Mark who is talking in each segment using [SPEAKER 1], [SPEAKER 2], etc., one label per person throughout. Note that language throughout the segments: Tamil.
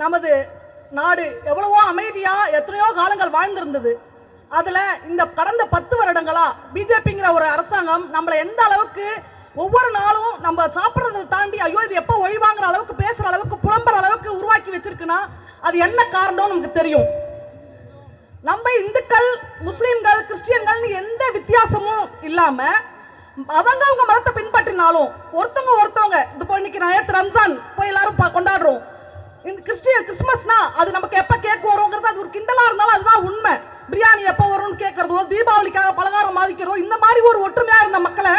[SPEAKER 1] நமது நாடு எவ்வளவோ அமைதியா எத்தனையோ காலங்கள் வாழ்ந்திருந்தது. அதுல இந்த கடந்த பத்து வருடங்களா பிஜேபிங்கிற ஒரு அரசாங்கம் நம்மளை எந்த அளவுக்கு ஒவ்வொரு நாளும் நம்ம சாப்பிட்றதை தாண்டி ஐயோ இது எப்போ ஒழிவாங்கிற அளவுக்கு பேசுற அளவுக்கு புலம்புற அளவுக்கு உருவாக்கி வச்சிருக்குன்னா அது என்ன காரணம்னு நமக்கு தெரியும். நம்ம இந்துக்கள் முஸ்லீம்கள் கிறிஸ்டியன்கள்னு எந்த வித்தியாசமும் இல்லாம அவங்க அவங்க மதத்தை பின்பற்றினாலும் ஒருத்தவங்க ஒருத்தவங்க இது போய் இன்னைக்கு நேற்று ரம்ஜான் போய் எல்லாரும் கொண்டாடுறோம். உண்மை. பிரியாணி எப்போ வரும்னு கேட்கறதோ தீபாவளிக்காக பலகாரம் மாதிக்கிறதோ இந்த மாதிரி ஒரு ஒற்றுமையாக இருந்த மக்களை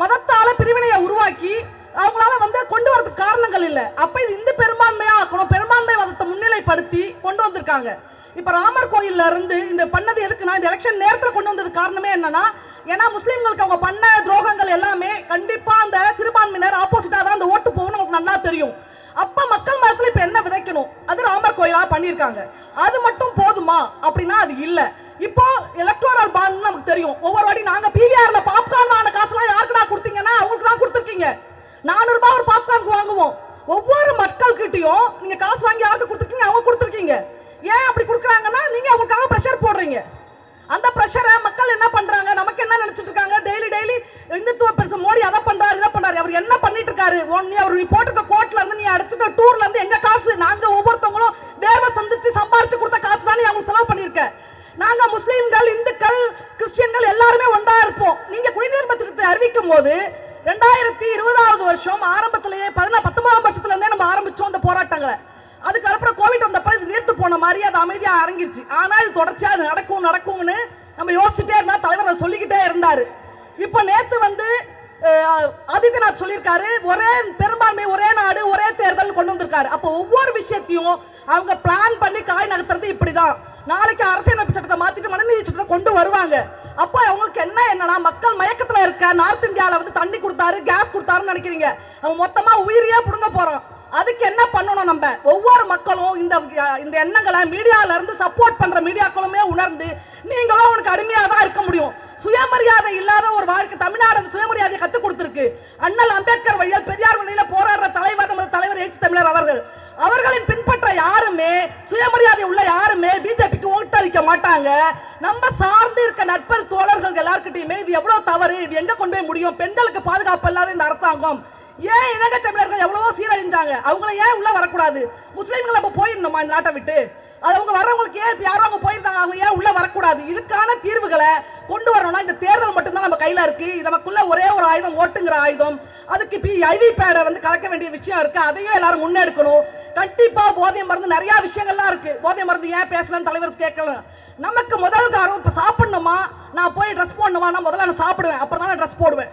[SPEAKER 1] மதத்தால பிரிவினையை உருவாக்கி அவங்களால வந்து கொண்டு வரதுக்கு காரணங்கள் இல்லை. அப்போ இது இந்து பெரும்பான்மையா ஆக்கணும். பெரும்பான்மை மதத்தை முன்னிலைப்படுத்தி கொண்டு வந்திருக்காங்க. இப்போ ராமர் கோயில்ல இருந்து இந்த பண்ணது எதுக்குன்னா இந்த எலெக்ஷன் நேரத்தில் கொண்டு வந்தது காரணமே என்னன்னா ஏன்னா முஸ்லீம்களுக்கு அவங்க பண்ண துரோகங்கள் எல்லாமே கண்டிப்பா அந்த சிறுபான்மையினர் ஆப்போசிட்டா தான் அந்த ஓட்டு போகணும் உங்களுக்கு நல்லா தெரியும் அப்ப மக்கள் மனசுல இப்ப என்ன விதைக்கணும் அது ராமர் கோயிலா பண்ணியிருக்காங்க அது மட்டும் போதுமா? அப்படின்னா அது இல்லை. இப்போ எலக்ட்ரோரல் பாண்ட் நமக்கு தெரியும். ஒவ்வொரு வாடி நாங்க பிவிஆர்ல பாப்கார்ன் வாங்கின காசுலாம் யாருக்குடா கொடுத்தீங்கன்னா அவங்களுக்கு தான் கொடுத்துருக்கீங்க. நானூறு ரூபாய் ஒரு பாப்கார்னுக்கு வாங்குவோம். ஒவ்வொரு மக்கள் கிட்டயும் நீங்க காசு வாங்கி யாருக்கு கொடுத்துருக்கீங்க? அவங்க கொடுத்துருக்கீங்க. ஏன் அப்படி கொடுக்குறாங்கன்னா நீங்க அவங்களுக்காக ப்ரெஷர் போடுறீங்க. அந்த ப்ரெஷரை மக்கள் முஸ்லீம்கள் இந்துக்கள் கிறிஸ்டியன்கள் எல்லாருமே ஒன்றா இருப்போம். நீங்க குடிநீர் பத்திரத்தை அறிவிக்கும் போது ரெண்டாயிரத்தி இருபதாவது வருஷம் ஆரம்பத்திலேயே பதினா பத்தொன்பதாம் வருஷத்துல இருந்தே நம்ம ஆரம்பிச்சோம் இந்த போராட்டங்களை. அதுக்கப்புறம் கோவிட் வந்தப்ப இது நீர்த்து போன மாதிரி அது அமைதியா அரங்கிருச்சு. ஆனா இது தொடர்ச்சியா அது நடக்கும் நடக்கும்னு நம்ம யோசிச்சுட்டே இருந்தா தலைவர் அதை சொல்லிக்கிட்டே இருந்தாரு. இப்போ நேத்து வந்து ஆதித்யநாத் சொல்லியிருக்காரு ஒரே பெரும்பான்மை ஒரே நாடு ஒரே தேர்தல் கொண்டு வந்திருக்காரு. அப்போ ஒவ்வொரு விஷயத்தையும் அவங்க பிளான் பண்ணி காய் நகர்த்துறது இப்படிதான். நாளைக்கு அரசியலமைப்பு சட்டத்தை மாத்திட்டு மனநீதி சட்டத்தை கொண்டு வருவாங்க. அப்போ அவங்களுக்கு என்ன என்னன்னா மக்கள் மயக்கத்துல இருக்க நார்த் இந்தியால வந்து தண்ணி கொடுத்தாரு கேஸ் கொடுத்தாருன்னு நினைக்கிறீங்க. அவன் மொத்தமா உயிரியே புடுங்க போறோம். அதுக்கு என்ன பண்ணணும் நம்ம? ஒவ்வொரு மக்களும் இந்த இந்த எண்ணங்களை மீடியால இருந்து சப்போர்ட் பண்ற மீடியாக்களுமே உணர்ந்து நீங்களும் அவனுக்கு அடிமையா தான் இருக்க முடியும். சுயமரியாதை இல்லாத ஒரு வாழ்க்கை தமிழ்நாடு அந்த சுயமரியாதையை கற்றுக் கொடுத்துருக்கு. அண்ணல் அம்பேத்கர் வழியால் பெரியார் வழியில போராடுற தலைவர் நமது தலைவர் எழுத்து தமிழர் அவர்கள். அவர்களின் பின்பற்ற யாருமே சுயமரியாதை உள்ள யாருமே பிஜேபிக்கு ஓட்டளிக்க மாட்டாங்க. நம்ம சார்ந்து இருக்க நட்பர் தோழர்கள் எல்லாருக்கிட்டையுமே இது எவ்வளவு தவறு? இது எங்க கொண்டு போய் முடியும்? பெண்களுக்கு பாதுகாப்பு இல்லாத இந்த அரசாங்கம். ஏன் இலங்கை தமிழர்கள் எவ்வளவோ சீரழிஞ்சாங்க? அவங்கள ஏன் உள்ள வரக்கூடாது? முஸ்லீம்கள் அப்ப போயிடணுமா இந்த நாட்டை விட்டு? அது அவங்க வர்றவங்களுக்கு ஏன் யாரும் அவங்க போயிருந்தாங்க? அவங்க ஏன் உள்ள கூடாது. இதுக்கான தீர்வுகளை கொண்டு வரணும்னா இந்த தேர்தல் மட்டும்தான் நம்ம கையில இருக்கு. நமக்குள்ள ஒரே ஒரு ஆயுதம் ஓட்டுங்கிற ஆயுதம். அதுக்கு பி ஐவி பேடை வந்து கலக்க வேண்டிய விஷயம் இருக்கு. அதையும் எல்லாரும் முன்னெடுக்கணும். கண்டிப்பா போதை மருந்து நிறைய விஷயங்கள்லாம் இருக்கு. போதை மருந்து ஏன் பேசலன்னு தலைவர் கேட்கலாம் நமக்கு முதல் காரணம் இப்ப சாப்பிடணுமா? நான் போய் ட்ரெஸ் போடணுமா நான் முதல்ல நான் சாப்பிடுவேன். அப்புறம் தான் ட்ரெஸ் போடுவேன்.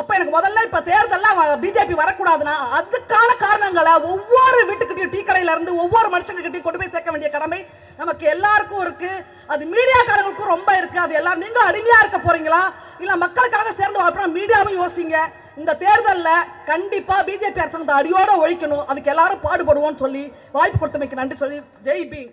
[SPEAKER 1] அப்ப எனக்கு முதல்ல இப்ப தேர்தல்லாம் பிஜேபி வரக்கூடாதுன்னா அதுக்கான காரணங்களை ஒவ்வொரு வீட்டுக்கிட்டையும் டீ கடையில இருந்து ஒவ்வொரு மனுஷங்ககிட்டயும் கொண்டு போய் சேர்க்க வேண்டிய கடமை நமக்கு எல்லாருக்கும் இருக்கு. அது மீடியாக்காரங்களுக்கும் ரொம்ப இருக்கு. அது எல்லாரும் நீங்களும் அடிமையா இருக்க போறீங்களா? இல்ல மக்களுக்காக சேர்ந்து அப்புறம் மீடியாவும் யோசிங்க. இந்த தேர்தலில் கண்டிப்பா பிஜேபி அரசாங்கத்தை அடியோட ஒழிக்கணும். அதுக்கு எல்லாரும் பாடுபடுவோம்னு சொல்லி வாய்ப்பு கொடுத்தமைக்கு நன்றி சொல்லி ஜெய் பீம்.